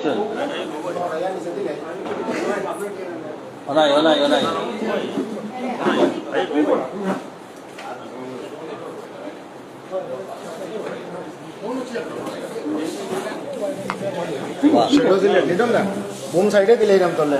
দেখছেন ওনাই ওনাই ওনাই বাহ। সেটাও দিলে নিতাম না বোম সাইডে দিলে এরকম করলে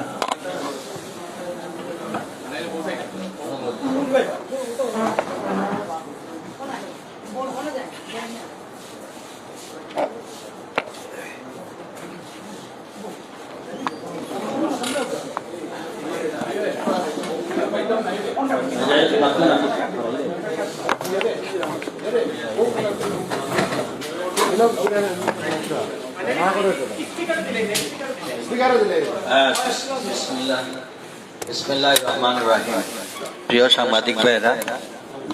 প্রিয় সাংবাদিক ভাইরা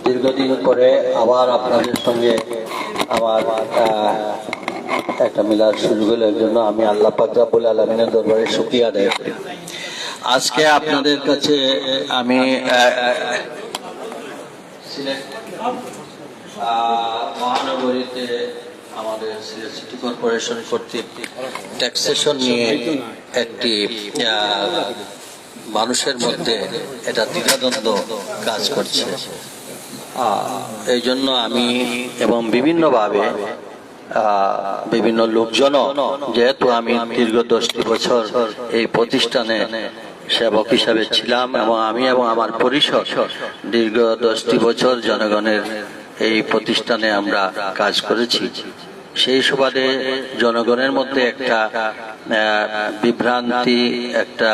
দীর্ঘদিন পরে আবার আপনাদের সঙ্গে আমার একটা মিলার সুযোগ হলো। জন্য আমি আল্লাহ পাকরাবুল আলমিনের দরবারে শুক্রিয়া আদায় করি। আজকে আপনাদের কাছে আমি মহানগরীতে আমাদের সিটি কর্পোরেশন কর্তৃক ট্যাক্সেশন নিয়ে একটি মানুষের মধ্যে এটা দ্বিধাদ্বন্দ্ব কাজ করছে। এই জন্য আমি এবং বিভিন্নভাবে বিভিন্ন লোকজন যেহেতু আমি দীর্ঘ দশটি বছর এই প্রতিষ্ঠানে সেবক হিসাবে ছিলাম এবং আমি এবং আমার পরিষদ দীর্ঘ দশটি বছর জনগণের এই প্রতিষ্ঠানে আমরা কাজ করেছি। সেই সুবাদে জনগণের মধ্যে একটা বিভ্রান্তি, একটা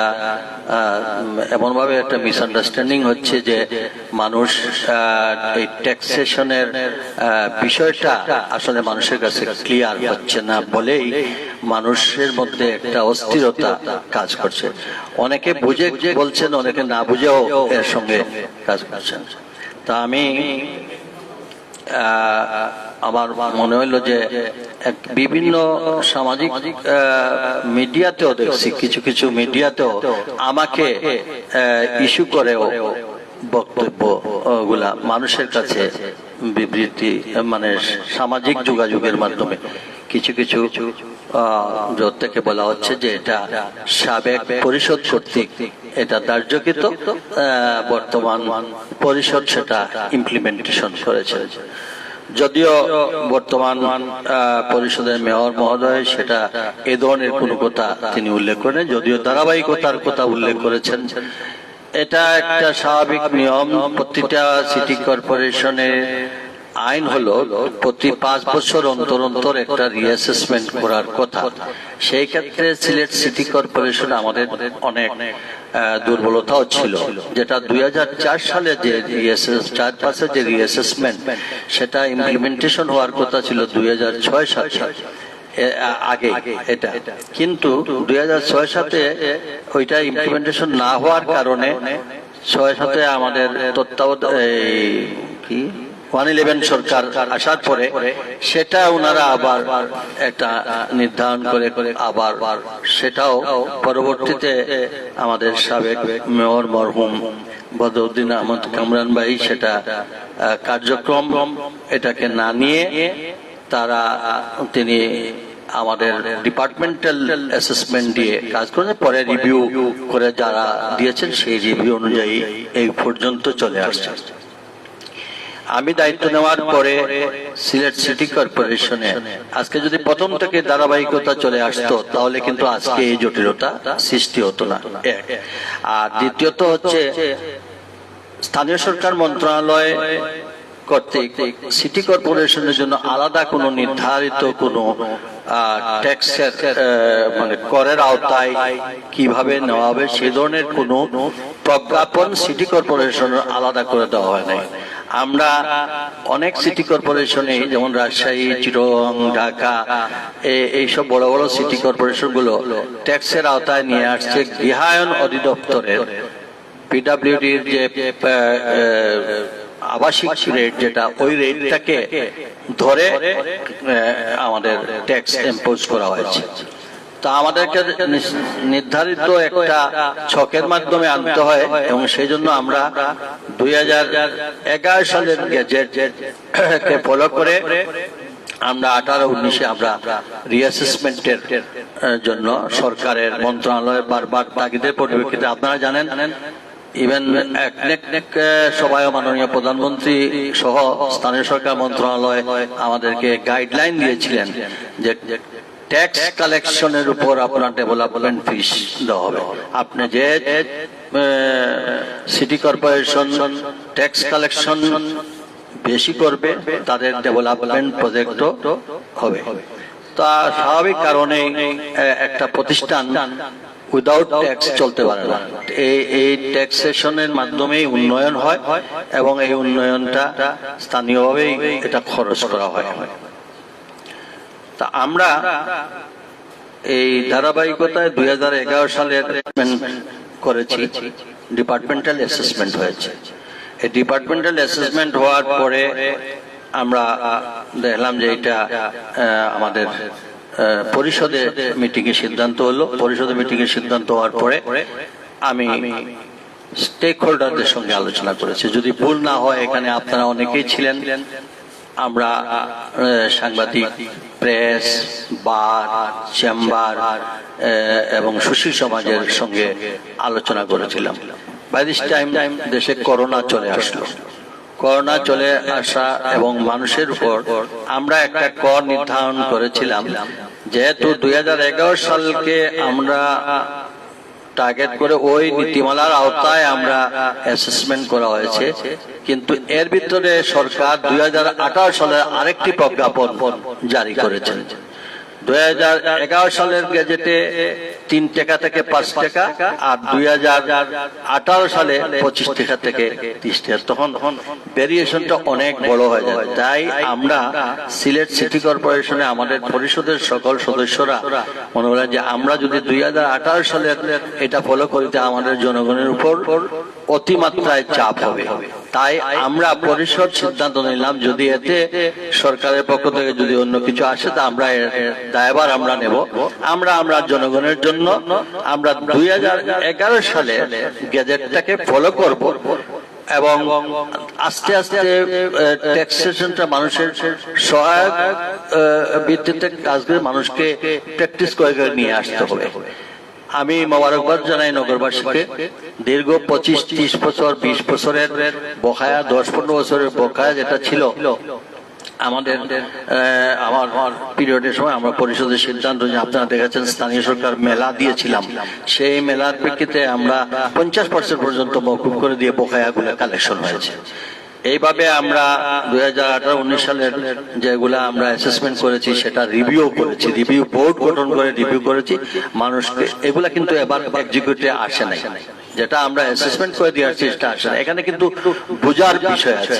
এমনভাবে একটা মিসআন্ডারস্ট্যান্ডিং হচ্ছে যে মানুষ এই ট্যাক্সেশনের বিষয়টা আসলে মানুষের কাছে ক্লিয়ার হচ্ছে না বলেই মানুষের মধ্যে একটা অস্থিরতা কাজ করছে। অনেকে বুঝে বলছেন, অনেকে না বুঝেও এর সঙ্গে কাজ করছেন। তা আমি আমার মনে হইল যে বিভিন্ন সামাজিক মিডিয়াতেও দেখছি, কিছু কিছু মিডিয়াতেও আমাকে ইস্যু করেও বক্তব্যগুলা মানুষের কাছে বিবৃতি মানে সামাজিক যোগাযোগের মাধ্যমে কিছু কিছু থেকে বলা হচ্ছে যে এটা সাবেক পরিষদ কর্তৃক এটা দার্যকৃত আহ, বর্তমান পরিষদ সেটা ইমপ্লিমেন্টেশন করেছে। যদিও বর্তমান পরিষদের মেয়র মহোদয় সেটা এ ধরনের কোনো কথা তিনি উল্লেখ করেন যদিও ধারাবাহিকতার কথা উল্লেখ করেছেন। এটা একটা স্বাভাবিক নিয়ম প্রতিটা সিটি কর্পোরেশনের আইন হলো প্রতি পাঁচ বছর অন্তর অন্তর একটা রিঅ্যাসেসমেন্ট করার কথা। সেই ক্ষেত্রে সিলেট সিটি কর্পোরেশন আমাদের অনেক দুর্বলতাও ছিল। যেটা দুই হাজার চার সালে যে চার পাশে যে রিঅ্যাসেসমেন্ট সেটা ইমপ্লিমেন্টেশন হওয়ার কথা ছিল দুই সালে এ- আ- আগে এটা। কিন্তু দুই হাজার ছয় সাতে ওইটা ইমপ্লিমেন্টেশন না হওয়ার কারণে ছয় সাথে আমাদের তত্ত্বাবধান কি? ওয়ান ইলেভেন সরকার আসার পরে সেটা ওনারা আবার এটা নির্ধারণ করে করে আবার সেটাও পরবর্তীতে আমাদের সাবেক মেয়র মরহুম বদরুদ্দিন আহমদ কামরান ভাই সেটা কার্যক্রম এটাকে না নিয়ে তারা, তিনি আমাদের ডিপার্টমেন্টাল অ্যাসেসমেন্ট দিয়ে কাজ করেছে পরে রিভিউ করে যারা দিয়েছেন সেই রিভিউ অনুযায়ী এই পর্যন্ত চলে আসছে। আমি দায়িত্ব নেওয়ার পরে সিলেট সিটি কর্পোরেশনে আজকে যদি প্রথম থেকে ধারাবাহিকতা চলে আসতো, তাহলে কিন্তু আজকে এই জটিলতা সৃষ্টি হতো না। আর দ্বিতীয়ত হচ্ছে স্থানীয় সরকার মন্ত্রণালয় কর্তৃক সিটি কর্পোরেশনের জন্য আলাদা কোনো নির্ধারিত কোনো মানে করের আওতায় কীভাবে নেওয়া হবে, সে ধরনের কোনো প্রজ্ঞাপন সিটি কর্পোরেশনের আলাদা করে দেওয়া হয় নাই। আমরা অনেক সিটি কর্পোরেশনে যেমন রাজশাহী চিরং ঢাকা এইসব বড় বড় সিটি কর্পোরেশনগুলো ট্যাক্সের আওতায় নিয়ে আসছে গৃহায়ন অধিদপ্তরের। পিডাব্লিউডির যে আবাসিক রেট যেটা, ওই রেটটাকে ধরে আমাদের ট্যাক্স ইম্পোজ করা হয়েছে। তা আমাদেরকে নির্ধারিত একটা ছকের মাধ্যমে আনতে হয় এবং সেই জন্য আমরা দুই হাজার এগারো সালের গেজেট কে ফলো করে আমরা আঠারো উনিশে আমরা রিঅ্যাসেসমেন্টের জন্য সরকারের মন্ত্রণালয় বারবার তাগিদের পরিপ্রেক্ষিতে আপনারা জানেন ইভেন সবাই মাননীয় প্রধানমন্ত্রী সহ স্থানীয় সরকার মন্ত্রণালয় আমাদেরকে গাইডলাইন দিয়েছিলেন যে ট্যাক্স কালেকশনের উপর আপনার ডেভেলপমেন্ট ফিস দেওয়া হবে। আপনি যে সিটি কর্পোরেশন ট্যাক্স কালেকশন বেশি করবে, তাদের ডেভেলপমেন্ট প্রজেক্টও হবে। তা স্বাভাবিক কারণে একটা প্রতিষ্ঠান উইদাউট ট্যাক্স চলতে পারে না। এই এই ট্যাক্সেশনের মাধ্যমেই উন্নয়ন হয় এবং এই উন্নয়নটা স্থানীয়ভাবেই এটা খরচ করা হয়। তা আমরা এই ধারাবাহিকতায় দুই হাজার এগারো সালে করেছি ডিপার্টমেন্টাল অ্যাসেসমেন্ট হয়েছে। এই ডিপার্টমেন্টাল অ্যাসেসমেন্ট হওয়ার পরে আমরা দেখলাম যে এটা আমাদের পরিষদে মিটিং এর সিদ্ধান্ত হলো। পরিষদে মিটিং এর সিদ্ধান্ত হওয়ার পরে আমি স্টেক হোল্ডারদের সঙ্গে আলোচনা করেছি। যদি ভুল না হয়, এখানে আপনারা অনেকেই ছিলেন। আমরা সাংবাদিক, প্রেস, বার, চেম্বার এবং সুশীল সমাজের সঙ্গে আলোচনা করেছিলাম। টাইম দেশে করোনা চলে আসলো। করোনা চলে আসা এবং মানুষের উপর আমরা একটা কর নির্ধারণ করেছিলাম, যেহেতু দুই হাজার এগারো সালকে আমরা টার্গেট করে ওই নীতিমালার আওতায় আমরা অ্যাসেসমেন্ট করা হয়েছে। কিন্তু এর ভিতরে সরকার দুই সালের আরেকটি প্রজ্ঞাপন জারি করেছেন দুই হাজার এগারো সালের গেজেটে তিন টাকা থেকে পাঁচ টাকা আর দুই হাজার সালে পঁচিশ টাকা থেকে তিরিশ টাকা। তখন ভেরিয়েশনটা অনেক বড় হয়ে যায়। তাই আমরা সিলেট সিটি কর্পোরেশনে আমাদের পরিষদের সকল সদস্যরা মনে করেন যে আমরা যদি দুই সালের এটা ফলো করিতে আমাদের জনগণের উপর অতিমাত্রায় চাপ হবে। তাই আমরা পরিষদ সিদ্ধান্ত নিলাম, যদি এতে সরকারের পক্ষ থেকে যদি অন্য কিছু আসে, তা আমরা এর দায়ভার আমরা নেব। আমরা আমরা জনগণের জন্য আমরা দুই হাজার এগারো সালে গেজেটটাকে ফলো করব এবং আস্তে আস্তে ট্যাক্সেশনটা মানুষের সহায়ক ভিত্তিতে কাজ করে মানুষকে প্র্যাকটিস করে করে নিয়ে আসতে হবে। আমি মোবারকবাদ জানাই নগরবাসীকে, দীর্ঘ পঁচিশ, ত্রিশ বছর, বিশ বছরের বকায়া দশ পনেরো বছরের বকায়া যেটা ছিল আমাদের আমার আমার পিরিয়ডের সময় আমরা পরিষদের সিদ্ধান্ত যে আপনারা দেখেছেন, স্থানীয় সরকার মেলা দিয়েছিলাম। সেই মেলার প্রেক্ষিতে আমরা পঞ্চাশ পার্সেন্ট পর্যন্ত মকুব করে দিয়ে বকায়াগুলো কালেকশন হয়েছে। এইভাবে আমরা দুই হাজার আঠারো উনিশ সালের যেগুলা আমরা অ্যাসেসমেন্ট করেছি, সেটা রিভিউ করেছি। রিভিউ বোর্ড গঠন করে রিভিউ করেছি। মানুষকে এগুলা কিন্তু এবার এক্সিকিউটিভে আসে নাই। যেটা আমরা অ্যাসেসমেন্ট করে দিয়ে আসছি, সেটা আসে এখানে কিন্তু বোঝার বিষয় আছে।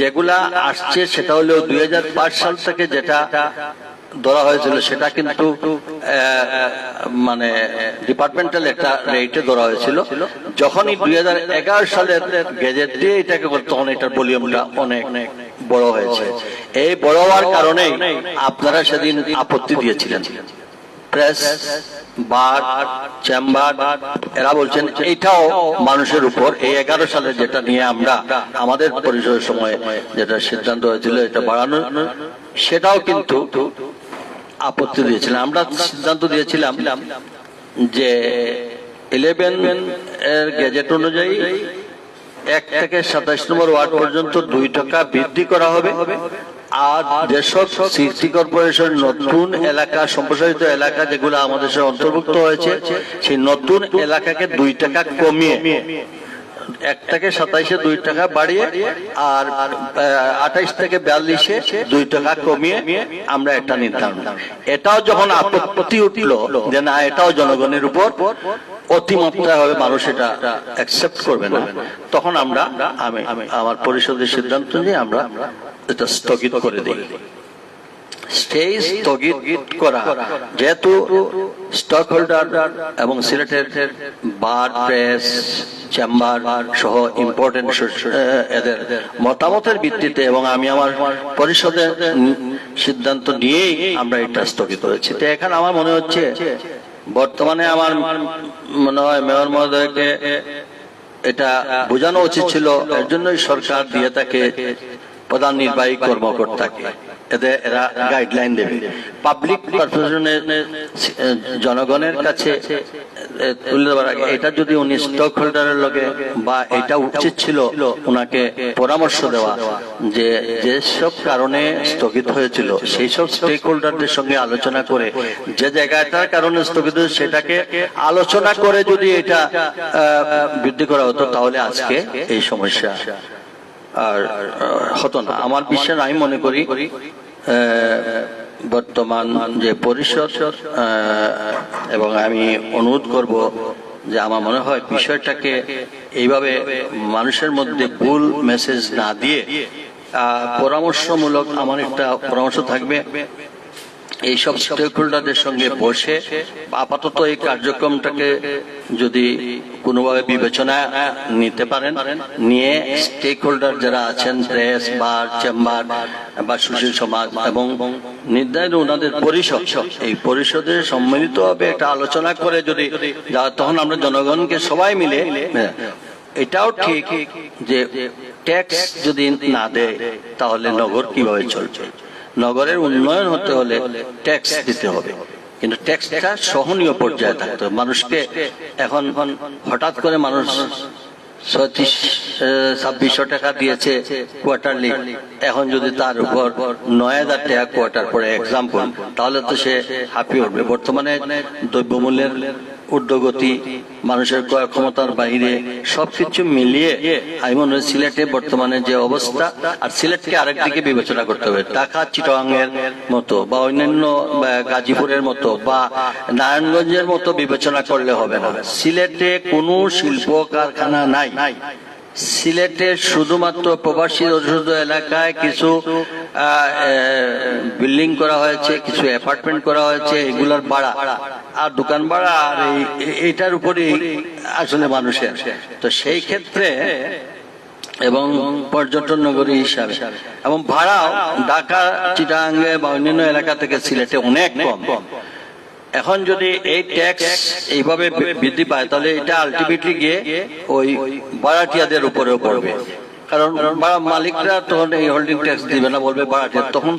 যেগুলা আসছে সেটা হলো দুই সাল থেকে যেটা ধরা হয়েছিল, সেটা কিন্তু মানে ডিপার্টমেন্টাল একটা রেটে ধরা হয়েছিল। যখনই দুই সালের গেজেট দিয়ে এটাকে তখন এটার ভলিউমটা অনেক অনেক বড় হয়েছে। এই বড় হওয়ার কারণে আপনারা সেদিন আপত্তি দিয়েছিলেন। প্রেস বার চেম্বার, এরা বলছেন এটাও মানুষের উপর এই এগারো সালে যেটা নিয়ে আমরা আমাদের পরিচয়ের সময় যেটা সিদ্ধান্ত হয়েছিল, এটা বাড়ানো সেটাও কিন্তু আপত্তি দিয়েছিলাম। আমরা সিদ্ধান্ত দিয়েছিলাম যে ইলেভেন এর গেজেট অনুযায়ী এক থেকে সাতাশ নম্বর ওয়ার্ড পর্যন্ত দুই টাকা বৃদ্ধি করা হবে। আর যেসব সিটি কর্পোরেশন নতুন এলাকা, সম্প্রসারিত এলাকা যেগুলো আমাদের অন্তর্ভুক্ত হয়েছে, সেই নতুন এলাকাকে দুই টাকা কমিয়ে এক থেকে সাতাইশে দুই টাকা বাড়িয়ে আর আঠাইশ থেকে বিয়াল্লিশে দুই টাকা কমিয়ে আমরা এটা নির্ধারণ এটাও যখন আপত্তি উঠল যে না, এটাও জনগণের উপর অতিমাত্রা হবে মানুষ এটা অ্যাকসেপ্ট করবে না, তখন আমরা আমি আমি, আমার পরিষদের সিদ্ধান্ত নিয়ে আমরা এটা স্থগিত করে দিই। স্টেজ স্থগিত করা, যেহেতু স্টক হোল্ডার এবং সিলেটের বার প্রেস, চেম্বার সহ ইম্পর্টেন্ট এদের মতামতের ভিত্তিতে এবং আমি আমার পরিষদের সিদ্ধান্ত নিয়েই আমরা এটা স্থগিত করেছি। তো এখানে আমার মনে হচ্ছে, বর্তমানে আমার মনে হয় মেয়র মহোদয়কে এটা বোঝানো উচিত ছিল, এর জন্যই সরকার দিয়ে থাকে প্রধান নির্বাহী কর্মকর্তাকে। এদের এরা গাইডলাইন দেবে। পাবলিক জনগণের কাছে তুলে দেওয়ার আগে, এটা যদি উনি স্টক হোল্ডারের বা এটা উচিত ছিল ওনাকে পরামর্শ দেওয়া যে যেসব কারণে স্থগিত হয়েছিল, সেই সব স্টেক হোল্ডারদের সঙ্গে আলোচনা করে, যে জায়গাটার কারণে স্থগিত সেটাকে আলোচনা করে যদি এটা বৃদ্ধি করা হতো, তাহলে আজকে এই সমস্যা আর হতো না। আমার বিশ্বাস আমি মনে করি বর্তমান যে পরিষদ এবং আমি অনুরোধ করব যে আমার মনে হয় বিষয়টাকে এইভাবে মানুষের মধ্যে ভুল মেসেজ না দিয়ে পরামর্শমূলক আমার একটা পরামর্শ থাকবে। এইসব স্টেক হোল্ডারদের সঙ্গে বসে আপাতত এই কার্যক্রমটাকে যদি কোনোভাবে বিবেচনা নিতে পারেন, নিয়ে স্টেক হোল্ডার যারা আছেন, প্রেস বা চেম্বার বা সুশীল সমাজ এবং নির্ধারিত ওনাদের পরিষদ, এই পরিষদের সম্মিলিতভাবে একটা আলোচনা করে যদি তখন আমরা জনগণকে সবাই মিলে, এটাও ঠিক যে ট্যাক্স যদি না দেয়, তাহলে নগর কীভাবে চলবে? নগরের উন্নয়ন হতে হলে ট্যাক্স দিতে হবে। কিন্তু ট্যাক্সটা সহনীয় পর্যায়ে থাকতে হবে। মানুষকে এখন হঠাৎ করে মানুষ ছত্রিশ ছাব্বিশশো টাকা দিয়েছে কোয়ার্টারলি এখন যদি তার উপর নয় হাজার টাকা কোয়ার্টার পরে এক্সাম্পল তাহলে তো সে হাঁপিয়ে উঠবে। বর্তমানে দ্রব্যমূল্যের ঊর্ধ্বগতি, মানুষের ক্রয় ক্ষমতার বাইরে সবকিছু মিলিয়ে আমি মনে হয় সিলেটে বর্তমানে যে অবস্থা আর সিলেটকে আরেকদিকে বিবেচনা করতে হবে, ঢাকা, চিটগাংয়ের মতো বা অন্যান্য গাজীপুরের মতো বা নারায়ণগঞ্জের মতো বিবেচনা করলে হবে না। সিলেটে কোনো শিল্প কারখানা নাই। সিলেটে শুধুমাত্র প্রবাসী অধ্যুষিত এলাকায় কিছু বিল্ডিং করা হয়েছে, কিছু অ্যাপার্টমেন্ট করা হয়েছে, এগুলার ভাড়া। আর দোকান ভাড়া আর এই- এ- এটার উপরেই আসলে মানুষের। তো সেই ক্ষেত্রে এবং পর্যটন নগরী হিসাবে, এবং ভাড়াও ঢাকা চিটাঙ্গে বা অন্যান্য এলাকা থেকে সিলেটে অনেক কম। এখন যদি এই ট্যাক্স এইভাবে বৃদ্ধি পায়, তাহলে এটা আলটিমেটলি গিয়ে ওই ভাড়াটিয়াদের উপরেও পড়বে। কারণ মালিকরা তখন এই হোল্ডিং ট্যাক্স দিবে না, বলবে ভাড়াটিয়া তখন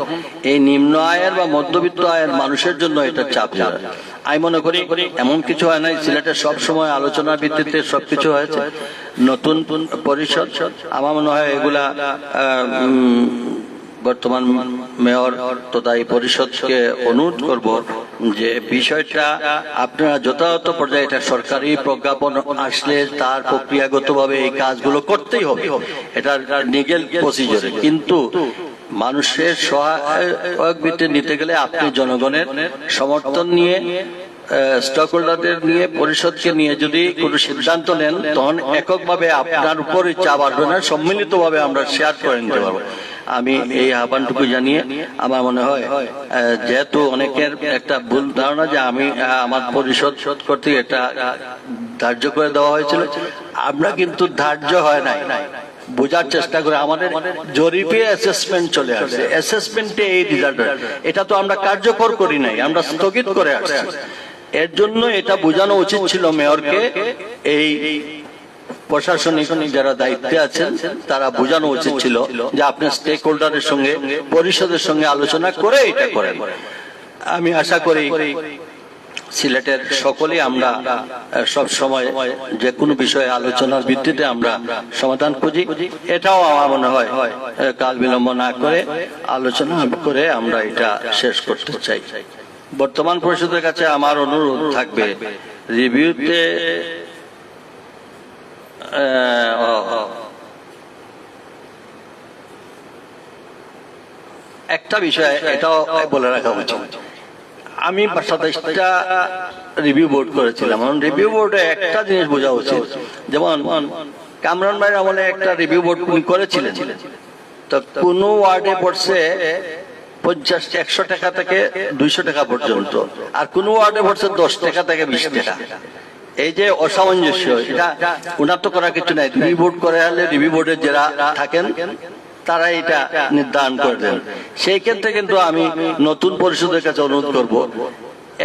এই নিম্ন আয়ের বা মধ্যবিত্ত আয়ের মানুষের জন্য এটা চাপ যাবে আমি মনে করি এমন কিছু হয় নাই, সিলেটে সব সময় আলোচনার ভিত্তিতে সবকিছু হয়েছে। নতুন পরিষদ, আমার মনে হয় এগুলা বর্তমান মেয়র তথা এই পরিষদকে অনুরোধ করব যে বিষয়টা আপনারা যথাযথ পর্যায়ে এটা সরকারি প্রজ্ঞাপন আসলে তার প্রক্রিয়াগতভাবে এই কাজগুলো করতেই হবে। এটা লিগেল প্রসিজারে কিন্তু মানুষের সহায়ক ভিত্তি নিতে গেলে আপনি জনগণের সমর্থন নিয়ে স্টক হোল্ডারদের নিয়ে, পরিষদকে নিয়ে যদি কোনো সিদ্ধান্ত নেন, তখন এককভাবে আপনার উপরই চাপ আসবে না। সম্মিলিতভাবে আমরা শেয়ার করে নিতে পারব। আমি এই আহ্বানটুকু জানিয়ে আমার মনে হয় যেহেতু অনেকের একটা ভুল ধারণা যে আমি আমার পরিষদ কর্তৃক এটা ধার্য করে দেওয়া হয়েছিল। আমরা কিন্তু ধার্য হয় নাই। বোঝার চেষ্টা করে আমাদের জরিপে অ্যাসেসমেন্ট চলে আসছে। অ্যাসেসমেন্টে এই রেজাল্ট এটা তো আমরা কার্যকর করি নাই আমরা স্থগিত করে আসছি। এর জন্য এটা বোঝানো উচিত ছিল মেয়রকে এই প্রশাসনিক যারা দায়িত্বে আছেন, তারা বোঝানো উচিত ছিল যে আপনি স্টেক হোল্ডারের সঙ্গে, পরিষদের সঙ্গে আলোচনা করে এটা করেন। আমি আশা করি সিলেটের সকলেই আমরা সব সময় যে কোনো বিষয়ে আলোচনার ভিত্তিতে আমরা সমাধান খুঁজি। এটাও আমার মনে হয় কাল বিলম্ব না করে আলোচনা করে আমরা এটা শেষ করতে চাই। বর্তমান পরিষদের কাছে আমার অনুরোধ থাকবে, রিভিউতে একটা বিষয় এটাও বলে রাখা উচিত। আমি সাতাইশটা রিভিউ বোর্ড করেছিলাম। রিভিউ বোর্ডে একটা জিনিস বোঝা উচিত। যেমন কামরান ভাইয়ের আমলে একটা রিভিউ বোর্ড করেছিলেন। তো কোন ওয়ার্ডে পড়ছে পঞ্চাশ, একশো টাকা থেকে দুইশো টাকা পর্যন্ত। আর কোন ওয়ার্ডে পড়ছে দশ টাকা থেকে বিশ টাকা। এই যে অসামঞ্জস্য এটা উনার তো করার কিছু নাই। রিভিউ বোর্ড করে হলে রিভিউ বোর্ডের যারা থাকেন তারা এটা নির্ধারণ করে দেন। সেই ক্ষেত্রে কিন্তু আমি নতুন পরিষদের কাছে অনুরোধ করব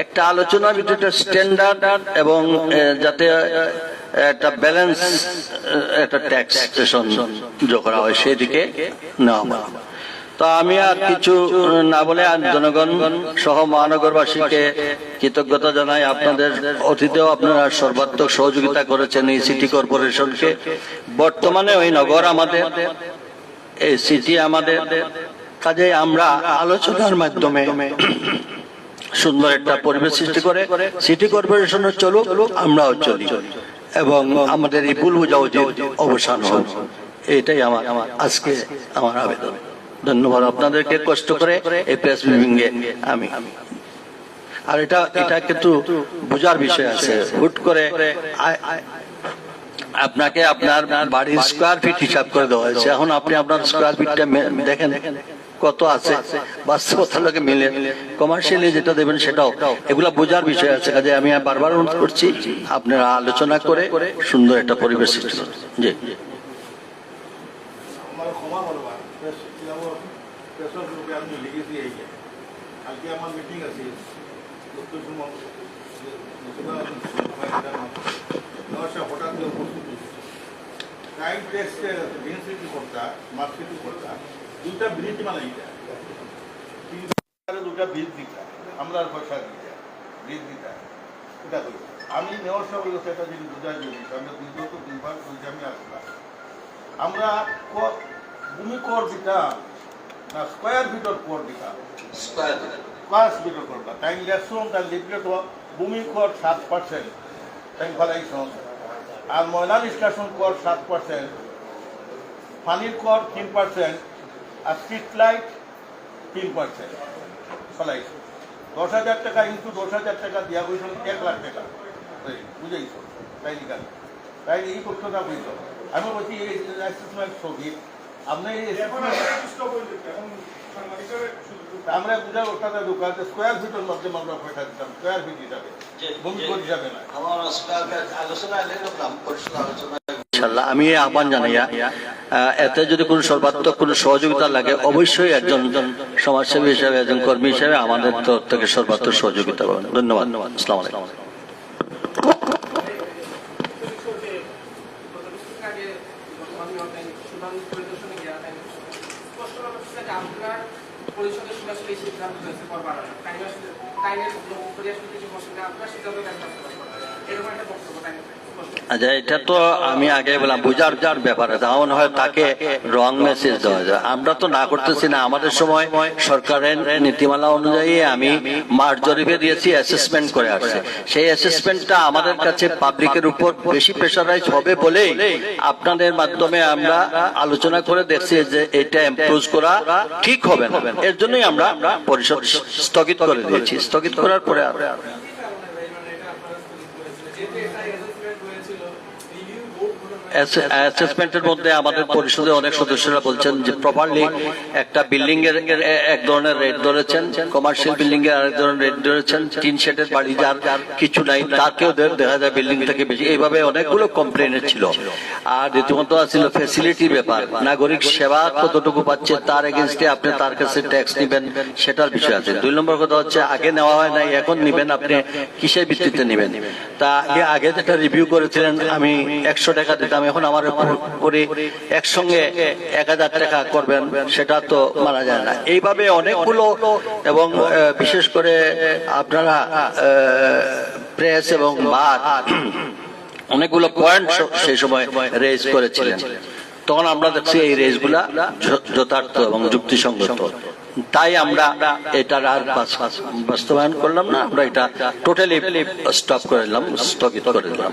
একটা আলোচনার ভিতরে স্ট্যান্ডার্ড এবং যাতে একটা ব্যালেন্স একটা ট্যাক্সেশন যোগ করা হয় সেদিকে নেওয়া হয়। তো আমি আর কিছু না বলে জনগণ সহ মহানগরবাসীকে কৃতজ্ঞতা জানাই। আপনাদের অতীতেও আপনারা সর্বাত্মক সহযোগিতা করেছেন এই সিটি কর্পোরেশনকে। বর্তমানে ওই নগর আমাদের, এই সিটি আমাদের। কাজে আমরা আলোচনার মাধ্যমে সুন্দর একটা পরিবেশ সৃষ্টি করে সিটি কর্পোরেশনের চলুক, আমরাও চলি এবং আমাদের এই ভুল বোঝাবুঝি অবসান হোক। এটাই আমার, আজকে আমার আবেদন। ধন্যবাদ। আপনাদেরকে কষ্ট করে এই প্রেস ব্রিফিংয়ে আমি। আর এটা এটা কিন্তু বোঝার বিষয় আছে। হুট করে আপনাকে আপনার বাড়ির স্কোয়ার ফিট হিসাব করে দেওয়া হয়েছে। এখন আপনি আপনার স্কোয়ার ফিটটা দেখেন কত আছে। বাস্তবতার লোকে মিলে কমার্শিয়ালি যেটা দেবেন সেটাও। এগুলা বোঝার বিষয় আছে। কাজে আমি বারবার অনুরোধ করছি, আপনারা আলোচনা করে সুন্দর একটা পরিবেশ সৃষ্টি জি। আমার প্রেসর গ্রুপে আমি লিখেছি আমার আছে উত্তর হঠাৎ উপস্থিত টাইম টেস্টে গ্রিন সিটি করতা স্মার্ট সিটি করতা দুইটা ব্রিজ বানাইতা দুটা ব্রিজ দিতা আমরা আর পয়সা দিতা ব্রিজ দিতা এটা করি আমি নেওয়ার সময় সেটা যদি বুঝাই দিই আমি দুইজন তো দুইবার আমি আসলাম আমরা ভূমি কর দিতাম না স্কোয়ার ফিটর কর দিতাম স্কোয়ার ফিটর করবা তাই লেসন তার লিফলেট ভূমি কর সাত পার্সেন্ট। তাই ফলাইছন আর ময়লা নিষ্কাশন কর সাত পার্সেন্ট। পানির কর তিন পার্সেন্ট। আর স্ট্রিট লাইট তিন পার্সেন্ট। ফলাইছ দশ হাজার টাকা ইন্টু দশ হাজার টাকা দিয়া হয়েছিল এক লাখ টাকা। এই, বুঝেইছ? তাই লিখা। তাই এই তথ্যটা বুঝল আমি বলছি এই অ্যাসেসমেন্ট ছবি আপনি আমরা বুঝা ওটাতে ঢুকাতে স্কোয়ার ফিটের মধ্যে আমরা পয়সা দিতাম স্কোয়ার ফিট হিসাবে। ভূমি কর হিসাবে না। ইনশাল্লাহ আমি আহ্বান জানাইয়া আহ, এতে যদি কোনো সর্বাত্মক কোনো সহযোগিতা লাগে অবশ্যই একজন সমাজসেবী হিসাবে একজন কর্মী হিসাবে আমাদের তরফ থেকে সর্বাত্মক সহযোগিতা পাবেন। ধন্যবাদ। আসসালামু আলাইকুম পরিষদের সরাসরি সিদ্ধান্ত হয়েছে করবার তাইনের কিছু বসে আপনার সিদ্ধান্ত এরকম একটা বক্তব্য তাই আচ্ছা এটা তো আমি আগে বললাম, বুঝার যার ব্যাপার এমন হয় তাকে রং মেসেজ দেওয়া যায়। আমরা তো না করতেছি না। আমাদের সময় সরকারের নীতিমালা অনুযায়ী আমি মাঠ জরিপে দিয়েছি অ্যাসেসমেন্ট করে আসছে। সেই অ্যাসেসমেন্টটা আমাদের কাছে পাবলিকের উপর বেশি প্রেশারাইজ হবে বলেই আপনাদের মাধ্যমে আমরা আলোচনা করে দেখছি যে এটা ইমপ্রুভ করা ঠিক হবে না। এর জন্যই আমরা পরিষদ স্থগিত করে দিয়েছি। স্থগিত করার পরে আর অ্যাসেসমেন্টের মধ্যে আমাদের পরিষদে অনেক সদস্যরা বলছেন যে প্রপারলি একটা বিল্ডিং এর এক ধরনের রেট ধরেছেন কমার্শিয়াল বিল্ডিং এর আরেক ধরনের রেট ধরেছেন তিন শেডের বাড়ি যার কিছু নাই, তাকেও দেখা যায় বিল্ডিং থেকে বেশি। এইভাবে অনেকগুলো কমপ্লেন ছিল। আর রীতিমতো ছিল ফেসিলিটির ব্যাপার। নাগরিক সেবা কতটুকু পাচ্ছে তার এগেনস্টে আপনি তার কাছে ট্যাক্স নেবেন, সেটার বিষয় আছে। দুই নম্বর কথা হচ্ছে, আগে নেওয়া হয় নাই, এখন নিবেন আপনি, কিসের ভিত্তিতে নেবেন? তা আগে যেটা রিভিউ করেছিলেন, আমি একশো টাকা দিতাম এখন আমার করে একসঙ্গে এক হাজার টাকা করবেন, সেটা তো মানা যায় না। এইভাবে অনেকগুলো এবং বিশেষ করে আপনারা প্রেস এবং বার অনেকগুলো পয়েন্ট সেই সময় রেজ করেছিলেন। তখন আমরা দেখছি এই রেজগুলা য- যথার্থ এবং যুক্তিসঙ্গত। তাই আমরা এটার আর বাস- বাস্তবায়ন করলাম না, আমরা এটা টোটালি স্টপ করে দিলাম, স্থগিত করে দিলাম।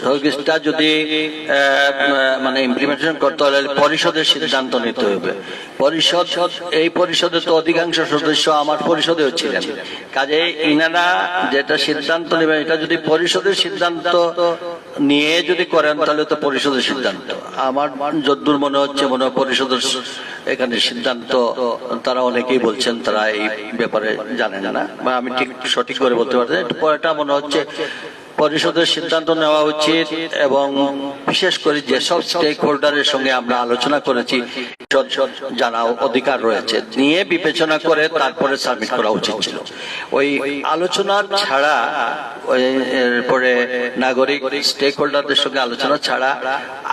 স্থগিতটা যদি মানে ইমপ্লিমেন্টেশন করতে হলে পরিষদের সিদ্ধান্ত নিতে হবে। পরিষদ, এই পরিষদে তো অধিকাংশ সদস্য আমার পরিষদেও ছিলেন। কাজে ইনারা যেটা সিদ্ধান্ত নেবেন, এটা যদি পরিষদের সিদ্ধান্ত নিয়ে যদি করেন, তাহলে তো পরিষদের সিদ্ধান্ত। আমার যদ্দূর মনে হচ্ছে, মনে হয় পরিষদের এখানে সিদ্ধান্ত, তারা অনেকেই বলছেন, তারা এই ব্যাপারে জানেন না। বা আমি ঠিক সঠিক করে বলতে পারছি। পরেটা মনে হচ্ছে পরিষদের সিদ্ধান্ত নেওয়া উচিত এবং বিশেষ করে যেসব স্টেক হোল্ডারের সঙ্গে আমরা আলোচনা করেছি জানা অধিকার রয়েছে। নিয়ে বিবেচনা করে তারপরে সাবমিট করা উচিত ছিল। ওই আলোচনা ছাড়া এরপরে নাগরিক স্টেক হোল্ডারদের সঙ্গে আলোচনা ছাড়া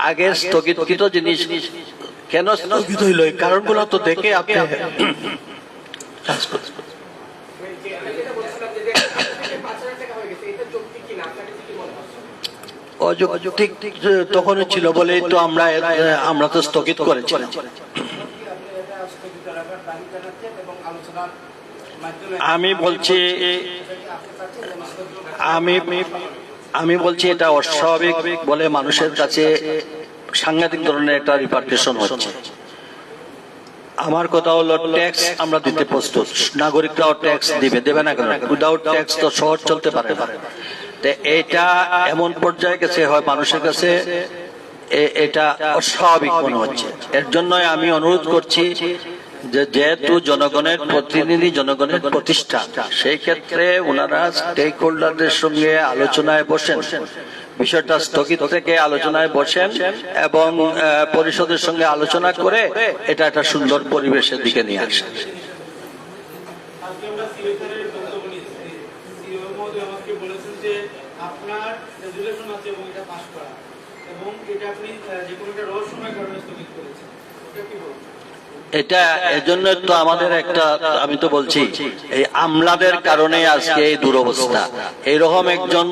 আগে স্থগিতকৃত জিনিস কেন স্থগিত হইল? কারণগুলো তো দেখে আপনি কাজ করতে যে আমি যেটা বলছিলাম যে যে পাঁচ হাজার টাকা হয়ে গেছে এটা যৌক্তিক কিনা আপনার কাছে কি মনে হয় অযৌক্তিক তখনই ছিল বলেই তো আমরা আমরা তো স্থগিত করেছিলাম। আমি বলছি, আমি আমি বলছি এটা অস্বাভাবিক বলে মানুষের কাছে সাংঘাতিক ধরনের একটা রিপার্টেশন হচ্ছে। আমার কথা হলো ট্যাক্স আমরা দিতে প্রস্তুত। নাগরিকরাও ট্যাক্স দিবে, দেবে না কেন? উইদাউট ট্যাক্স তো শহর চলতে পারে না। তো এটা এমন পর্যায়ে গেছে, হয় মানুষের কাছে এটা অস্বাভাবিক মনে হচ্ছে। এর জন্যই আমি অনুরোধ করছি যে যেহেতু জনগণের প্রতিনিধি, জনগণের প্রতিষ্ঠা, সেই ক্ষেত্রে ওনারা স্টেক হোল্ডারদের সঙ্গে আলোচনায় বসেন, বিষয়টা স্থগিত থেকে আলোচনায় বসেন এবং পরিষদের সঙ্গে আলোচনা করে এটা একটা সুন্দর পরিবেশের দিকে নিয়ে আসেন আজকে আমরা সিও স্যারের বক্তব্য নিচ্ছি সিও মহোদয় আমাকে বলেছেন যে আপনার রেজুলেশন আছে এবং এটা পাশ করা। এবং এটা আপনি যে কোনো একটা রহস্যময় কারণে স্থগিত করেছেন। ওটা কি বলবেন এটা এজন্য তো আমাদের একটা, আমি তো বলছি, এই আমলাদের কারণে আজকে এই দুরবস্থা। এইরকম একজন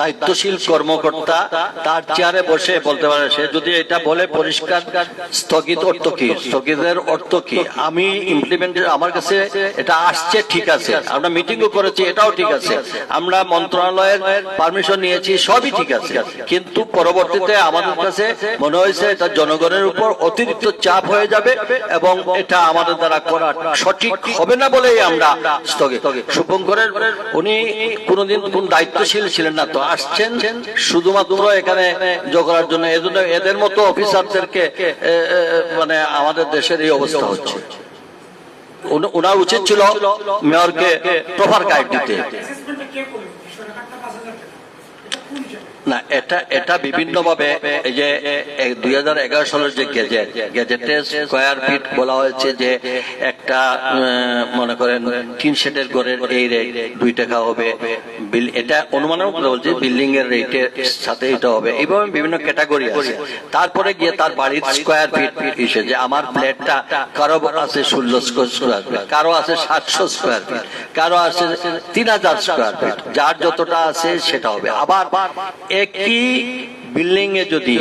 দায়িত্বশীল কর্মকর্তা তার চেয়ারে বসে বলতে পারে, সে যদি এটা বলে পরিষ্কার, স্থগিত অর্থ কি? স্থগিতের অর্থ কি? আমি ইমপ্লিমেন্ট আমার কাছে এটা আসছে, ঠিক আছে। আমরা মিটিংও করেছি, এটাও ঠিক আছে। আমরা মন্ত্রণালয়ের পারমিশন নিয়েছি, সবই ঠিক আছে। কিন্তু পরবর্তীতে আমাদের কাছে মনে হয়েছে এটা জনগণের উপর অতিরিক্ত চাপ হয়ে যাবে এবং এটা আমাদের দ্বারা করা সঠিক হবে না বলেই আমরা শুভঙ্করের উনি কোনোদিন কোন দায়িত্বশীল ছিলেন না, তো আসছেন শুধুমাত্র এখানে করার জন্য। এজন্য এদের মতো অফিসারদেরকে মানে আমাদের দেশের এই অবস্থা হচ্ছে। ওনার উচিত ছিল মেয়রকে প্রপার গাইড দিতে অ্যাসেসমেন্টটা কে করবে একশো টাকাটা পাঁচ হাজার টাকা এটা কোন হিসাবে না, এটা এটা বিভিন্ন ভাবে এই যে দুই হাজার এগারো সালের যে গেজেট গেজেটে স্কোয়ার ফিট বলা হয়েছে যে একটা মনে করেন তিন ঘরের এই রেট দুই টাকা হবে। এটা অনুমানের বলছি বিল্ডিং এর রেটের সাথে এটা হবে। এইভাবে বিভিন্ন ক্যাটাগরি আছে। তারপরে গিয়ে তার বাড়ির স্কোয়ার ফিট হিসেবে যে আমার ফ্ল্যাটটা কারও আছে ষোলো স্কোয়ার ফিট কারও আছে সাতশো স্কোয়ার ফিট কারও আছে তিন হাজার স্কোয়ার ফিট যার যতটা আছে সেটা হবে। আবার একই বিল্ডিং এ যদি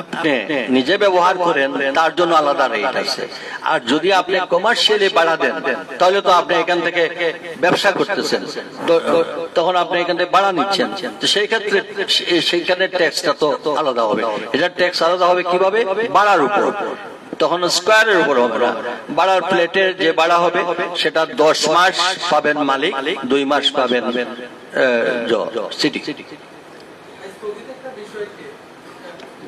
আপনি নিজে ব্যবহার করেন, তার জন্য আলাদা রেট আছে। আর যদি আপনি কমার্শিয়ালি বাড়া দেন, তাহলে তো আপনি এখান থেকে ব্যবসা করতেছেন। তখন আপনি এখান থেকে বাড়া নিচ্ছেন। তো সেই ক্ষেত্রে সেইখানে ট্যাক্সটা তো আলাদা হবে। এটা ট্যাক্স আলাদা হবে কীভাবে? বাড়ার উপর। তখন স্কোয়ারের উপর হবে না। বাড়ার প্লেটের যে বাড়া হবে, সেটা দশ মাস পাবেন মালিক, দুই মাস পাবেন সিটি স্থগিত একটা বিষয়কে পরবর্তীতে ওনারা হচ্ছে ইমপ্লিমেন্ট করবে তো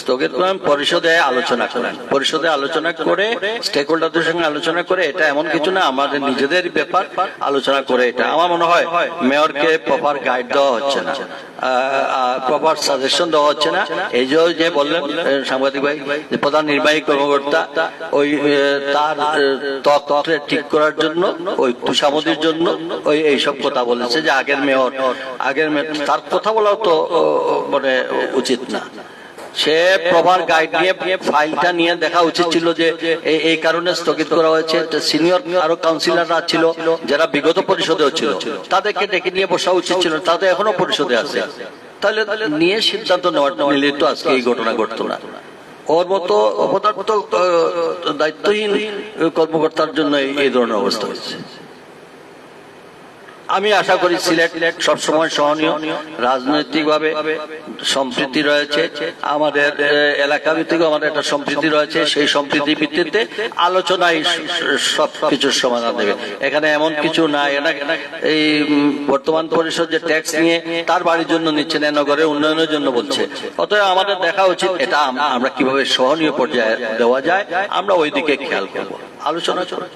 স্থগিত পরিষদে আলোচনা করেন। পরিষদে আলোচনা করে স্টেক হোল্ডারদের সঙ্গে আলোচনা করে, এটা এমন কিছু না, আমাদের নিজেদের ব্যাপার আলোচনা করে এটা। আমার মনে হয়, মেয়রকে প্রপার গাইড দেওয়া হচ্ছে না। প্রপার সাজেশন দেওয়া হচ্ছে না। এই যে বললেন সাংবাদিক ভাই, যে প্রধান নির্বাহী কর্মকর্তা, ওই তার ত্বকরে ঠিক করার জন্য, ওই জন্য, ওই এইসব কথা বলেছে যে আগের মেয়র আগের মেয়র তার কথা বলাও তো মানে উচিত না। সে প্রপার গাইড নিয়ে ফাইলটা নিয়ে দেখা উচিত ছিল যে এই কারণে স্থগিত করা হয়েছে। সিনিয়র আরও কাউন্সিলররা ছিল, যারা বিগত পরিষদেও ছিল। তাদেরকে ডেকে নিয়ে বসা উচিত ছিল তাদের এখনও পরিষদে আছে। তাহলে নিয়ে সিদ্ধান্ত নেওয়ার নিলে তো আজকে এই ঘটনা ঘটতো না। ওর মতো অপদার্থ দায়িত্বহীন কর্মকর্তার জন্য এই- ধরনের অবস্থা হচ্ছে আমি আশা করি সিলেট সবসময় সহনীয়, রাজনৈতিকভাবে সম্প্রীতি রয়েছে। আমাদের এলাকা ভিত্তিক আমাদের একটা সম্প্রীতি রয়েছে। সেই সম্প্রীতি ভিত্তিতে আলোচনায় সব কিছুর সমাধান দেবে। এখানে এমন কিছু এটা এই বর্তমান পরিষদ যে ট্যাক্স নিয়ে তার বাড়ির জন্য নিচ্ছে না নগরের উন্নয়নের জন্য বলছে। অতএব আমাদের দেখা উচিত এটা আমরা কীভাবে সহনীয় পর্যায়ে দেওয়া যায়, আমরা ওই দিকে খেয়াল করব। আলোচনা চলো